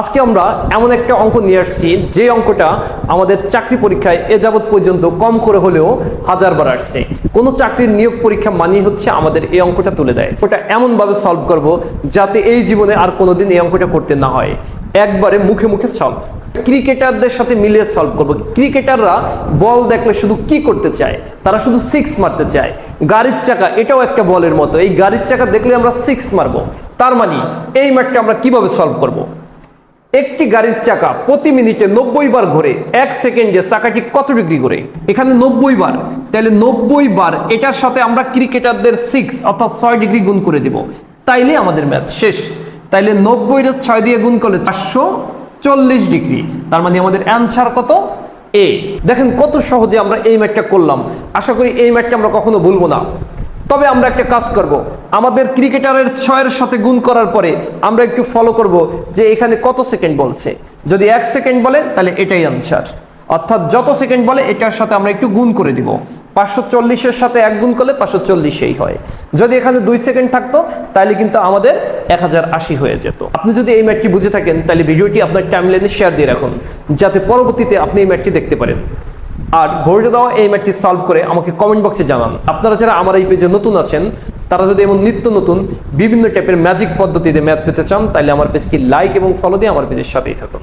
আজকে আমরা এমন একটা অঙ্ক নিয়ে আসছি, যে অঙ্কটা আমাদের চাকরি পরীক্ষায় এ যাবৎ পর্যন্ত কম করে হলেও হাজারবার আসছে। কোনো চাকরির নিয়োগ পরীক্ষা মানিয়ে হচ্ছে আমাদের এই অঙ্কটা তুলে দেয়। ওটা এমনভাবে সলভ করব যাতে এই জীবনে আর কোনোদিন এই অঙ্কটা করতে না হয়। একবারে মুখে মুখে সলভ ক্রিকেটারদের সাথে মিলিয়ে সলভ করব। ক্রিকেটাররা বল দেখলে শুধু কি করতে চায়? তারা শুধু সিক্স মারতে চায়। গাড়ির চাকা, এটাও একটা বলের মতো। এই গাড়ির চাকা দেখলে আমরা সিক্স মারবো। তার মানে এই ম্যাটটা আমরা কীভাবে সলভ করব। একটি গাড়ির চাকা প্রতি মিনিটে নব্বই বার ঘোরে, এক সেকেন্ডে চাকাটি কত ডিগ্রি ঘোরে? এখানে নব্বই বার। তাহলে নব্বই বার, এটার সাথে আমরা ক্রিকেটারদের সিক্স অর্থাৎ ছয় ডিগ্রি গুণ করে দিব। তাইলে আমাদের ম্যাথ শেষ। তাইলে নব্বইটা ছয় দিয়ে গুণ করলে চারশো চল্লিশ ডিগ্রি। তার মানে আমাদের অ্যান্সার কত? এ দেখেন কত সহজে আমরা এই ম্যাটটা করলাম। আশা করি এই ম্যাটটা আমরা কখনো ভুলবো না। তবে আমরা একটা কাজ করব। আমাদের ক্রিকেটারের ছয়ের সাথে গুণ করার পরে আমরা একটু ফলো করব যে এখানে কত সেকেন্ড বলছে। যদি এক সেকেন্ড বলে, তাহলে এটাই আনসার অর্থাৎ যত সেকেন্ড বলে, এটার সাথে আমরা একটু গুণ করে দিব। পাঁচশো চল্লিশের সাথে এক গুণ করলে পাঁচশো চল্লিশেই হয়। যদি এখানে দুই সেকেন্ড থাকতো, তাহলে কিন্তু আমাদের এক হাজার আশি হয়ে যেত। আপনি যদি এই ম্যাটটি বুঝে থাকেন, তাহলে ভিডিওটি আপনার টাইমলাইনে শেয়ার দিয়ে রাখুন। যাতে পরবর্তীতে আপনি এই ম্যাটটি দেখতে পারেন। আর ভোল্টে দেওয়া এই ম্যাটটি সলভ করে আমাকে কমেন্ট বক্সে জানান। আপনারা যারা আমার এই পেজে নতুন আছেন, তারা যদি এমন নিত্য নতুন বিভিন্ন টাইপের ম্যাজিক পদ্ধতিতে ম্যাথ পেতে চান তাহলে আমার পেজকে লাইক এবং ফলো দিয়ে আমার পেজের সাথেই থাকুন।